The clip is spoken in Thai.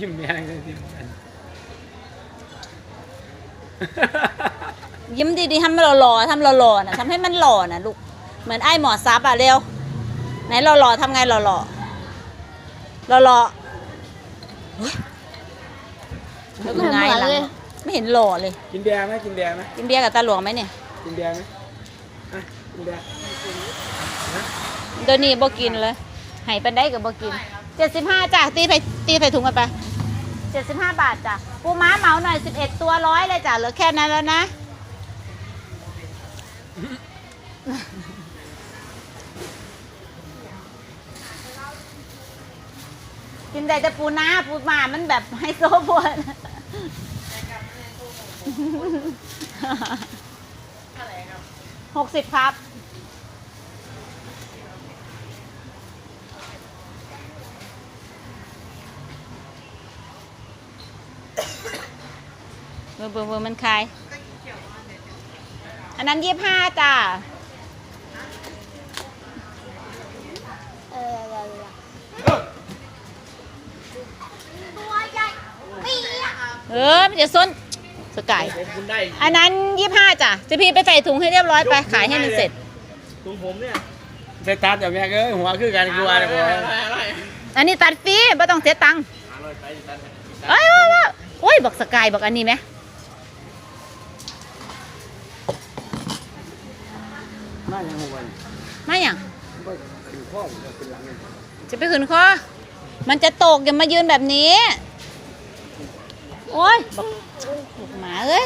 ยิ้มแย้งเลยที่มันยิ้มดีๆทำหล่อๆทำหล่อๆนะทำให้มันหล่อนะลูก เหมือนไอ้หมอซับอะเร็ว ไหนหล่อๆทำไงหล่อๆหล่อๆเฮ้ยแล้วก็ไงหลังไม่เห็นหล่อเลย กินเบียร์ไหมกินเบียร์ไหมกินเบียร์กับตาหลวงไหมเนี่ย กินเบียร์ไหมอะกินเบียร์เดี๋ยวนี้บ่กินเลยให้ไปได้กับบ่กินเจ็ดสิบห้าจ้ะตีไปตีใส่ถุงกันไป เจ็ดสิบห้าบาทจ้ะปูม้าเหมาหน่อยสิบเอ็ดตัวร้อยเลยจ้ะเหลือแค่นั้นแล้วนะ กินได้แต่ปูนาปูหมามันแบบไฮโซพวดหกสิบครับ เบอร์เบอร์เบอร์มันคาย อันนั้นยี่ห้าจ้าเออตัวใหญ่ปีอะเออมันจะส้นสกายผมคุณได้อันนั้นยี่ห้าจ้ะจะพี่ไปใส่ถุงให้เรียบร้อยไปขายให้มันเสร็จถุงผมเนี่ยเซตัสแบบแม่เอ้ยหัวคือกันกลัวเลยผมอันนี้ตัดฟรีไม่ต้องเสียตังค์เอ้ยว่าว่าโอ้ยบอกสกายบอกอันนี้ไหม น่ายังหัวมันไม่อย่างก็ถึงข้อผมจะเป็นหลังเลยจะไปขืนคอมันจะตกอย่ามายืนแบบนี้ โอ้ยบอกบอกหมาเอ้ย